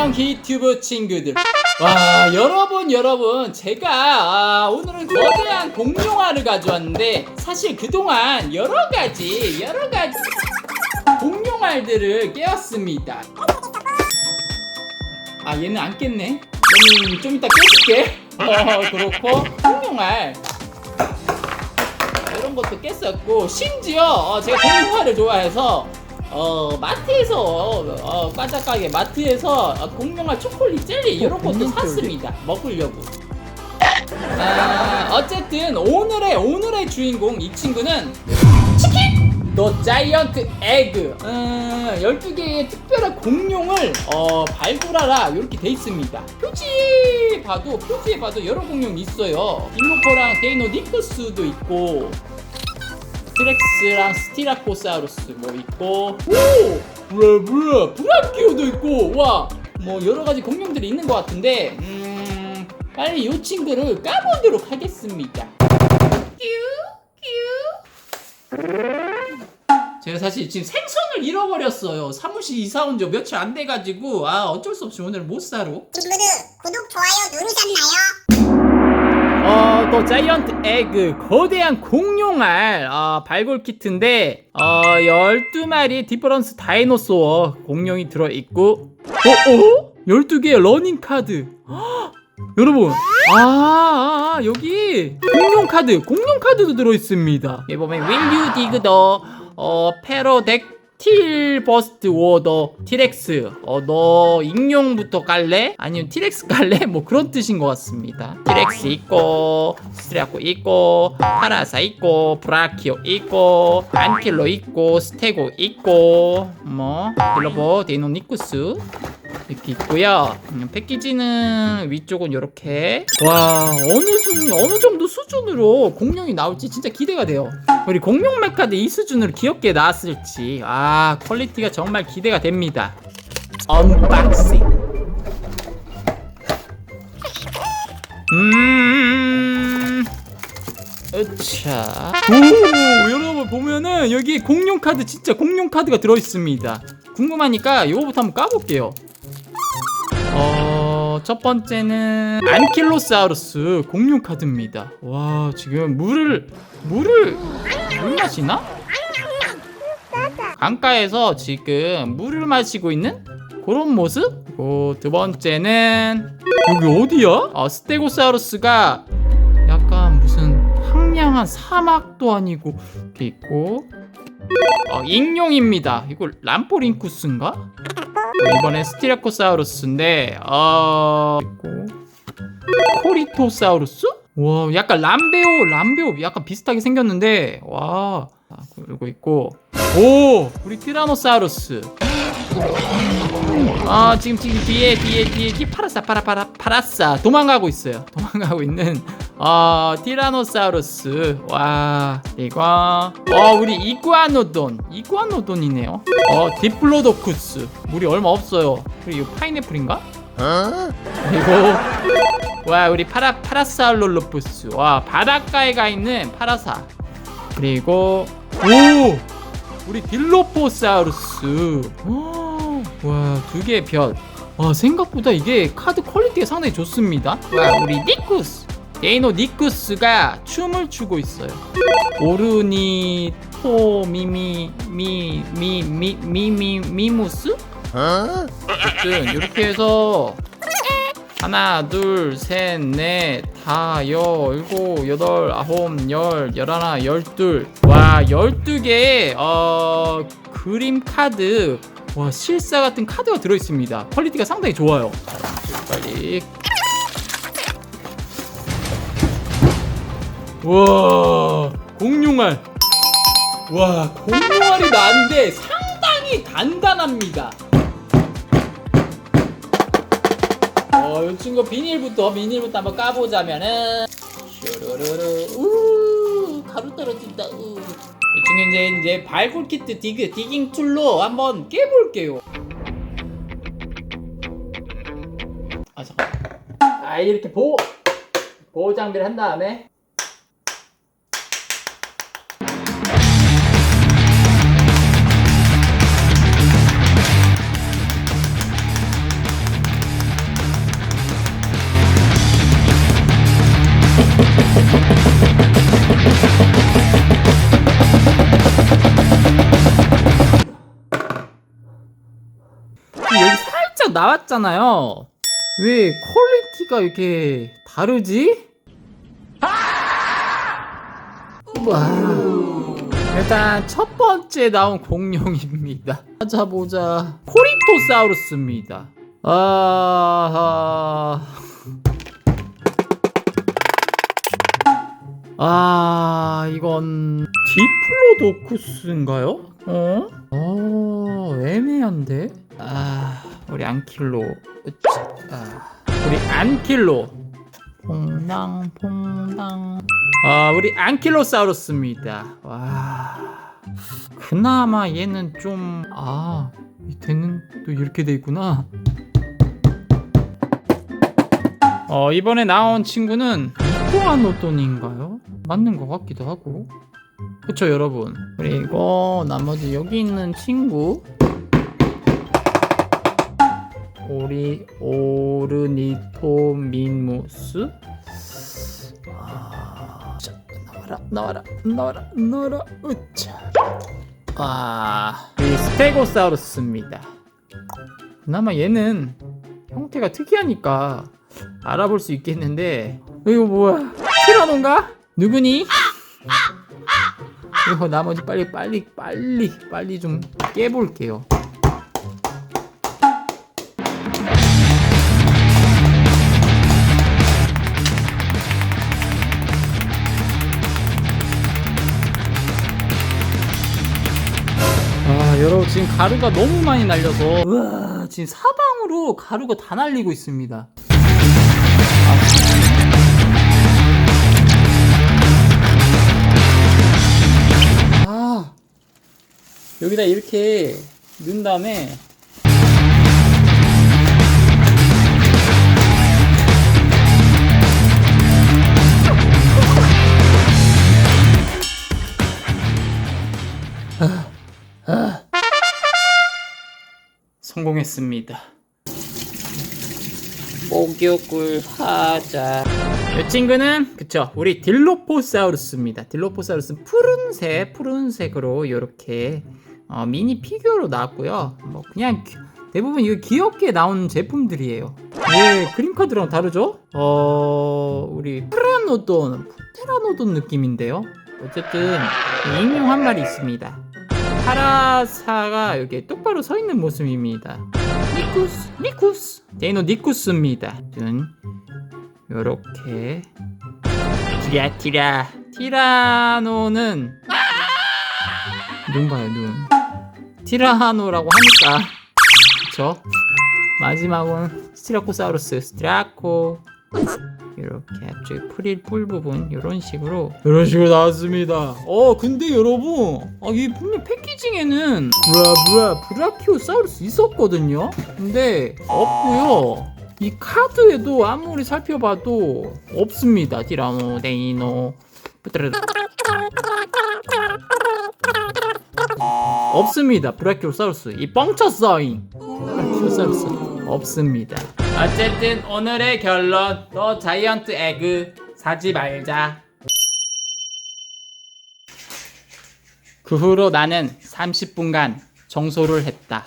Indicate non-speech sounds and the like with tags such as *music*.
안녕 히튜브 친구들. 와 여러분 여러분. 제가 아, 오늘은 거대한 공룡알을 가져왔는데 사실 그동안 여러가지 여러가지 공룡알들을 깨웠습니다. 아 얘는 안 깼네. 얘는 좀 이따 깨줄게. 어 그렇고. 공룡알. 이런 것도 깼었고 심지어 어, 제가 공룡알을 좋아해서 어 마트에서 어 까짝하게 마트에서 어, 공룡알 초콜릿 젤리 이런 것도 공룡 젤리? 샀습니다. 먹으려고. 아 어쨌든 오늘의 오늘의 주인공 이 친구는 치킨! 더 자이언트 에그. 음, 12개의 특별한 공룡을 어, 발굴하라. 이렇게 돼 있습니다. 표지에 봐도 표지에 봐도 여러 공룡이 있어요. 딜로퍼랑 데이노 니크스도 있고 트렉스랑 스티라코사우루스 뭐 있고 오! 뭐야 브라키오도 있고 와! 뭐 여러 가지 공룡들이 있는 것 같은데 음 빨리 이 친구를 까보도록 하겠습니다. 제가 사실 지금 생선을 잃어버렸어요. 사무실 이사 온 지 며칠 안 돼가지고 아 어쩔 수 없이 오늘 못 사러. 친구들 구독 좋아요 누르셨나요? 어, 또 자이언트 에그 거대한 공룡알 어, 발굴 키트인데 어, 12마리 디퍼런스 다이노소어 공룡이 들어있고 어? 어? 12개의 러닝 카드 헉! *gasps* 여러분 아, 아, 아, 여기 공룡 카드 공룡 카드도 들어있습니다 여기 보면 윌류 디그 더 어, 페로덱 틸 버스트 워더 티렉스 어, 너 익룡부터 깔래? 아니면 티렉스 깔래? *laughs* 뭐 그런 뜻인 것 같습니다 티렉스 있고 스트라코 있고 파라사 있고 브라키오 있고 안킬로 있고 스테고 있고 뭐 빌러버 데이노니쿠스 이렇게 있고요. 음, 패키지는 위쪽은 이렇게. 와 어느 수 어느 정도 수준으로 공룡이 나올지 진짜 기대가 돼요. 우리 공룡 메카드 이 수준으로 귀엽게 나왔을지 아 퀄리티가 정말 기대가 됩니다. 언박싱. 음. 으차. 오, 여러분 보면은 여기 공룡 카드 진짜 공룡 카드가 들어 있습니다. 궁금하니까 이거부터 한번 까볼게요. 어, 첫 번째는 안킬로사우루스 공룡 카드입니다. 와, 지금 물을 물을 물 마시나? 강가에서 지금 물을 마시고 있는 그런 모습? 그리고 두 번째는 여기 어디야? 아, 스테고사우루스가 약간 무슨 황량한 사막도 아니고 이렇게 있고 어, 익룡입니다. 이거 람포링쿠스인가? 어, 이번엔 스티라코사우루스인데 어 코리토사우루스? 와 약간 람베오 람베오 약간 비슷하게 생겼는데 와 아, 그리고 있고 오 우리 티라노사우루스 아 지금 지금 뒤에 뒤에 뒤에 뒤 파라사 파라파라 파라사. 도망가고 있어요. *laughs* 도망가고 있는 어 티라노사우루스. 와 이거. 어 우리 이구아노돈. 이구아노돈이네요. 어 디플로도쿠스. 물이 얼마 없어요. 그리고 이거 파인애플인가? 그리고 와 우리 파라 파라사울로로푸스. 와 바닷가에 가 있는 파라사. 그리고 오! 우리 딜로포사우루스 와 두 개의 별. 와 생각보다 이게 카드 퀄리티가 상당히 좋습니다. 와 우리 니쿠스 데이노 니쿠스가 춤을 추고 있어요. 오르니 토 미미 미 미 미 미 미 미무스? 어쨌든 이렇게 해서 하나 둘셋넷 다 열고 여덟 아홉 열 열하나 열둘 와 열두 개의 어 그림 카드 와 실사 같은 카드가 들어 있습니다. 퀄리티가 상당히 좋아요. 빨리. 와 공룡알. 와 공룡알이 나왔는데 상당히 단단합니다. 어, 이 친구 비닐부터 비닐부터 한번 까보자면은. 슈루루루. 우 가루 떨어진다. 우. 이 친구 이제 이제 발굴 키트 디그 디깅 툴로 한번 깨볼게요. 아 잠깐. 아 이렇게 보호 보호 장비를 한 다음에 나왔잖아요. 왜 퀄리티가 이렇게 다르지? 와. 일단 첫 번째 나온 공룡입니다. 찾아보자. 코리토사우루스입니다. 아, 아, 이건 디플로도쿠스인가요? 어? 어, 애매한데. 아, 우리 안킬로. 아, 우리 안킬로. 퐁당 퐁당. 아, 우리 안킬로사우루스입니다. 와. 그나마 얘는 좀 아, 밑에는 또 이렇게 돼 있구나. 어, 이번에 나온 친구는 이코아노돈인가요? 맞는 것 같기도 하고. 그쵸, 여러분. 그리고 나머지 여기 있는 친구. 우리 오르니토민무스. 아, 자, 나와라, 나와라, 나와라, 나와라, 으차. 아, 이 스테고사우루스입니다. 그나마 얘는 형태가 특이하니까 알아볼 수 있겠는데 이거 뭐야? 티라노인가? 누구니? 이거 나머지 빨리 빨리 빨리 빨리 좀 깨볼게요. 지금 가루가 너무 많이 날려서. 우와 지금 사방으로 가루가 다 날리고 있습니다. 아. 여기다 이렇게 넣은 다음에 성공했습니다. 목욕을 하자. 이 친구는 그쵸 우리 딜로포사우루스입니다. 딜로포사우루스 푸른색 푸른색으로 이렇게 어, 미니 피규어로 나왔고요. 뭐 그냥 기- 대부분 이거 귀엽게 나온 제품들이에요. 왜 그림 카드랑 다르죠? 어 우리 프라노돈 테라노돈 느낌인데요. 어쨌든 인형 한 마리 있습니다. 파라사가 여기 똑바로 서 있는 모습입니다. 니쿠스, 니쿠스, 데이노 니쿠스입니다. 눈 요렇게 티라 티라 티라노는 눈 봐요 눈 티라노라고 하니까 그쵸? 마지막은 스티라코사우루스 스티라코 이렇게 앞쪽에 프릴 뿔 부분 이런 식으로 이런 식으로 나왔습니다. 어 근데 여러분 아, 이 분명 패키징에는 브라 브라 브라키오사우루스 있었거든요. 근데 없고요. 이 카드에도 아무리 살펴봐도 없습니다. 디라노, 데이노. 없습니다. 브라키오사우루스 이 뻥쳤어잉. 브라키오사우루스 없습니다. 어쨌든 오늘의 결론 너 자이언트 에그 사지 말자. 그 후로 나는 30분간 정소를 했다.